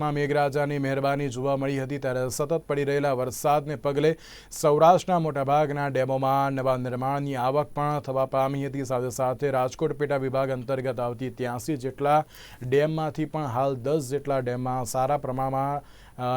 માં મેઘરાજાની મહેરબાની જોવા મળી હતી ત્યારે સતત પડી રહેલા વરસાદને પગલે સૌરાષ્ટ્રના મોટાભાગના ડેમોમાં નવા નિર્માણની આવક પણ થવા પામી હતી. સાથે સાથે રાજકોટ પેટા વિભાગ અંતર્ગત આવતી ત્યાંસી જેટલા ડેમમાંથી પણ હાલ દસ જેટલા ડેમમાં સારા પ્રમાણમાં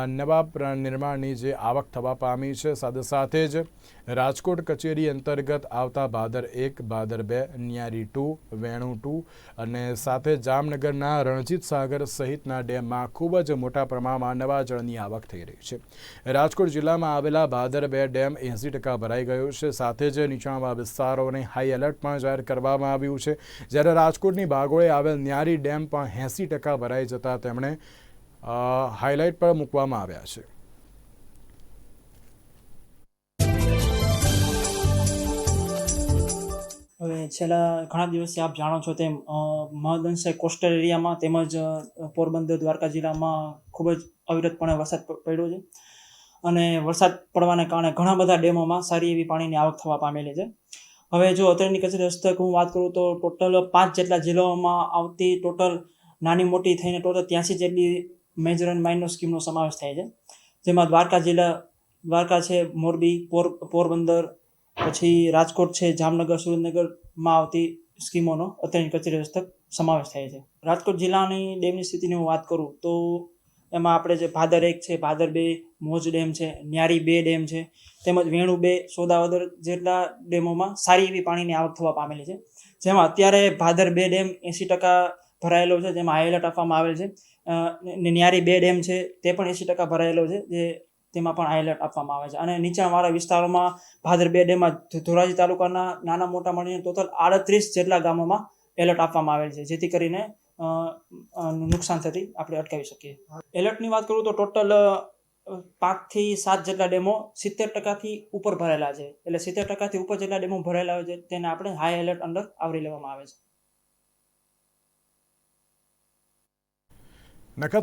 નવા નિર્માણની જે આવક થવા પામી છે, સાથે સાથે જ રાજકોટ કચેરી અંતર્ગત આવતા ભાદર એક, ભાદર બે, ન્યારી ટુ, વેણુ ટુ અને સાથે જામનગરના રણજીત સાગર સહિતના ડેમમાં ખૂબ જ મોટા પ્રમાણમાં નવા જળની આવક થઈ રહી છે. રાજકોટ જિલ્લામાં આવેલા ભાદર બે ડેમ એંસી ટકા ભરાઈ ગયો છે. સાથે જ નીચાણવાળા વિસ્તારોને હાઈ એલર્ટ પણ જાહેર કરવામાં આવ્યું છે. જ્યારે રાજકોટની ભાગોળે આવેલ ન્યારી ડેમ પણ એંસી ટકા ભરાઈ જતાં તેમણે હાઇલાઇટ પર મૂકવામાં આવ્યા છે. હવે છેલ્લા ઘણા દિવસથી આપ જાણો છો તેમ મહદઅંશે કોસ્ટલ એરિયામાં તેમજ પોરબંદર દ્વારકા જિલ્લામાં ખૂબ જ અવિરતપણે વરસાદ પડ્યો છે. અને વરસાદ પડવાને કારણે ઘણા બધા ડેમોમાં સારી એવી પાણીની આવક થવા પામેલી છે. હવે જો અત્યારની કચેરી હસ્તક હું વાત કરું તો ટોટલ પાંચ જેટલા જિલ્લાઓમાં આવતી ટોટલ નાની મોટી થઈને ટોટલ ત્યાંસી જેટલી મેજર એન્ડ માઇનર સ્કીમનો સમાવેશ થાય છે. જેમાં દ્વારકા જિલ્લા, દ્વારકા છે, મોરબી, પોર, પોરબંદર, પછી રાજકોટ છે, જામનગર, સુરેન્દ્રનગરમાં આવતી સ્કીમોનો અત્યારની કચેરી હસ્તક સમાવેશ થાય છે. રાજકોટ જિલ્લાની ડેમની સ્થિતિની હું વાત કરું તો એમાં આપણે જે ભાદર એક છે, ભાદર બે, મોજ ડેમ છે, ન્યારી બે ડેમ છે, તેમજ વેણુ બે, સોદાવદર જેટલા ડેમોમાં સારી એવી પાણીની આવક થવા પામેલી છે. જેમાં અત્યારે ભાદર બે ડેમ એંસી ટકા ભરાયેલો છે, જેમાં હાઈ આપવામાં આવેલ છે. ન્યારી બે ડેમ છે, તે પણ એંસી ટકા ભરાયેલો છે, જે તેમાં પણ હાઈ આપવામાં આવે છે. અને નીચાણવાળા વિસ્તારોમાં ભાદર બે ડેમમાં ધોરાજી તાલુકાના નાના મોટા મળીને ટોટલ આડત્રીસ જેટલા ગામોમાં એલર્ટ આપવામાં આવેલ છે, જેથી કરીને નુકસાન થતી આપણે અટકાવી શકીએ. એલર્ટની વાત કરું તો ટોટલ પાંચથી સાત જેટલા ડેમો સિત્તેર ટકાથી ઉપર ભરેલા છે. એટલે સિત્તેર ટકાથી ઉપર જેટલા ડેમો ભરેલા હોય છે, તેને આપણે હાઈ એલર્ટ અંડર આવરી લેવામાં આવે છે. Ne kadar